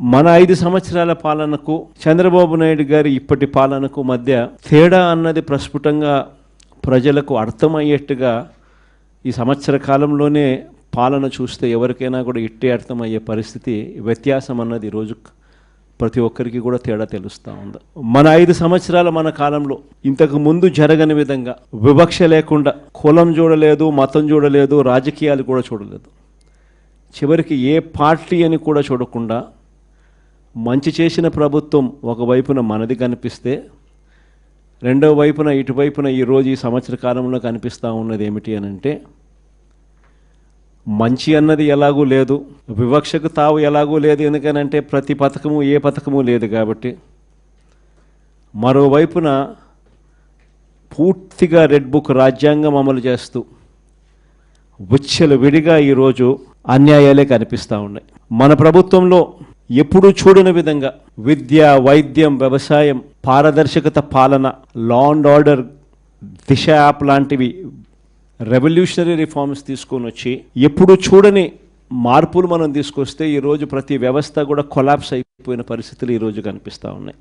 మన ఐదు సంవత్సరాల పాలనకు చంద్రబాబు నాయుడు గారి ఇప్పటి పాలనకు మధ్య తేడా అన్నది ప్రస్ఫుటంగా ప్రజలకు అర్థమయ్యేట్టుగా ఈ సంవత్సర కాలంలోనే పాలన చూస్తే ఎవరికైనా కూడా ఇట్టే అర్థమయ్యే పరిస్థితి వ్యత్యాసం అన్నది ఈరోజు ప్రతి ఒక్కరికి కూడా తేడా తెలుస్తూ ఉంది. మన ఐదు సంవత్సరాల మన కాలంలో ఇంతకు ముందు జరగని విధంగా వివక్ష లేకుండా కులం చూడలేదు మతం చూడలేదు రాజకీయాలు కూడా చూడలేదు. చివరికి ఏ పార్టీ అని కూడా చూడకుండా మంచి చేసిన ప్రభుత్వం ఒకవైపున మనది కనిపిస్తే రెండో వైపున ఇటువైపున ఈరోజు ఈ సంవత్సర కాలంలో కనిపిస్తూ ఉన్నది ఏమిటి అని అంటే మంచి అన్నది ఎలాగూ లేదు వివక్షకు తావు ఎలాగూ లేదు ఎందుకనంటే ప్రతి పథకము ఏ పథకము లేదు కాబట్టి. మరోవైపున పూర్తిగా రెడ్ బుక్ రాజ్యాంగం అమలు చేస్తూ విచ్చలు విడిగా ఈరోజు అన్యాయాలే కనిపిస్తూ ఉన్నాయి. మన ప్రభుత్వంలో ఎప్పుడూ చూడని విధంగా విద్య వైద్యం వ్యవసాయం పారదర్శకత పాలన law and order Disha app లాంటివి రెవల్యూషనరీ రిఫార్మ్స్ తీసుకొని వచ్చి ఎప్పుడు చూడని మార్పులు మనం తీసుకొస్తే ఈరోజు ప్రతి వ్యవస్థ కూడా కొలాప్స్ అయిపోయిన పరిస్థితులు ఈరోజు కనిపిస్తూ ఉన్నాయి.